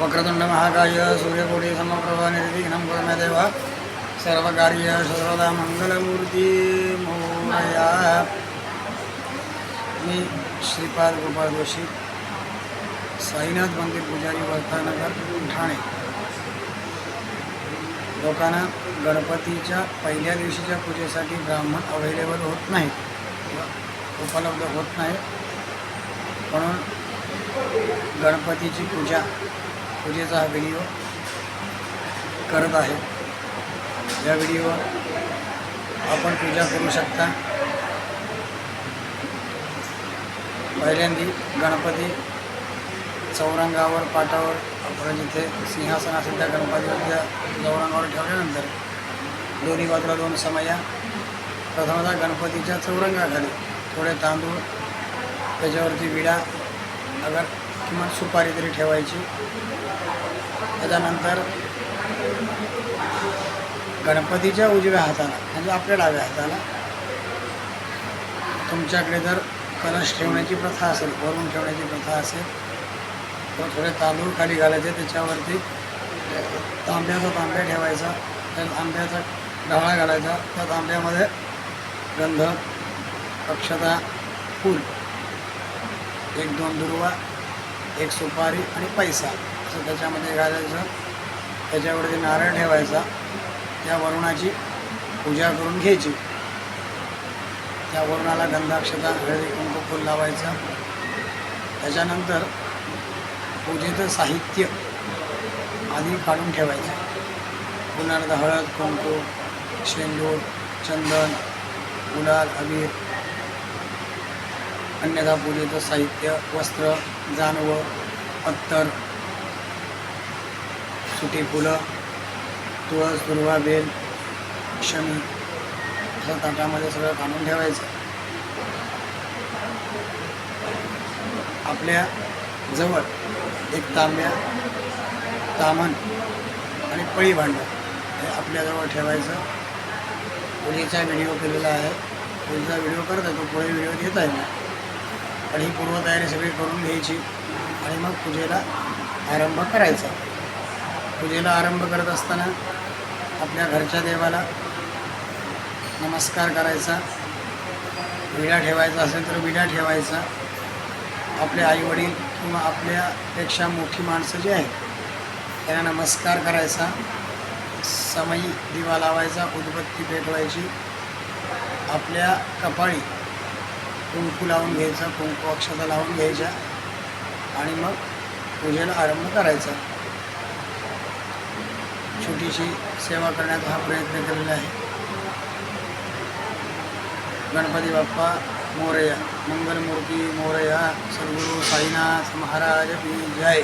वक्रतुंड महाकाय सूर्यकोटी समप्रभा निर्विघ्नं कुरु देव। सर्वकार्य सर्वदा मंगलमूर्ती मोरया मी श्रीपाद गोपाळ जोशी साईनाथ मंदिर पुजारी वर्धानगर ठाणे। लोकांना गणपतीच्या पहिल्या दिवशीच्या पूजेसाठी ब्राह्मण अवेलेबल होत नाही उपलब्ध होत नाही म्हणून गणपतीची पूजा पूजेचा हा व्हिडिओ करत आहे. या व्हिडिओवर आपण पूजा करू शकता. पहिल्यांदी गणपती चौरंगावर पाटावर आपण जिथे सिंहासन असेल त्या चौरंगावर ठेवल्यानंतर दोन्ही बाजूला दोन समया प्रथमतः गणपतीच्या चौरंगाखाली थोडे तांदूळ त्याच्यावरती विडा अगर किंवा सुपारी तरी ठेवायची. त्याच्यानंतर गणपतीच्या उजव्या हाताला म्हणजे आपल्या डाव्या हाताला तुमच्याकडे जर कलश ठेवण्याची प्रथा असेल भरून ठेवण्याची प्रथा असेल तर थोडे तांदूळ खाली घालायचे त्याच्यावरती तांब्याचा तांब्या ठेवायचा त्या तांब्याचा डाळा घालायचा त्या तांब्यामध्ये गंध अक्षता फूल एक दोन दुर्वा एक सुपारी आणि पैसा. असं त्याच्यामध्ये घालायचं. त्याच्यावरती नारळ ठेवायचा. त्या वरुणाची पूजा करून घ्यायची. त्या वरुणाला गंधाक्षता हळदी कुंकू फूल लावायचं. त्याच्यानंतर पूजेचं साहित्य आधी काढून ठेवायचं. पुन्हा हळद कुंकू शेंदूर चंदन गुलाल अबीर अन्यथा पूजेचं साहित्य वस्त्र जानवं अत्तर सुटी फुलं तुळस दुर्वा बेल शमी असं ताटामध्ये सगळं काढून ठेवायचं. आपल्या जवळ एक तांब्या तामण आणि पळी भांडं हे आपल्याजवळ ठेवायचं. पूजेचा व्हिडिओ केलेला आहे. पूजेचा व्हिडिओ करत आहे तो पुढे व्हिडिओ घेत आहे ना पण ही पूर्वतयारी सगळी करून घ्यायची. आणि मग पूजेला आरंभ करायचा. पूजेला आरंभ करत असताना आपल्या घरच्या देवाला नमस्कार करायचा. विडा ठेवायचा असेल तर विडा ठेवायचा. आपले आईवडील किंवा आपल्यापेक्षा मोठी माणसं जी आहेत त्यांना नमस्कार करायचा. समयी दिवा लावायचा उदबत्ती पेटवायची. आपल्या कपाळी कुंकू लावून घ्यायचा कुंकू अक्षता लावून घ्यायच्या आणि मग पूजेला आरंभ करायचा. छोटीशी सेवा करण्याचा हा प्रयत्न केलेला आहे. गणपती बाप्पा मोरया मंगलमूर्ती मोरया सद्गुरू साईनाथ महाराज की जय.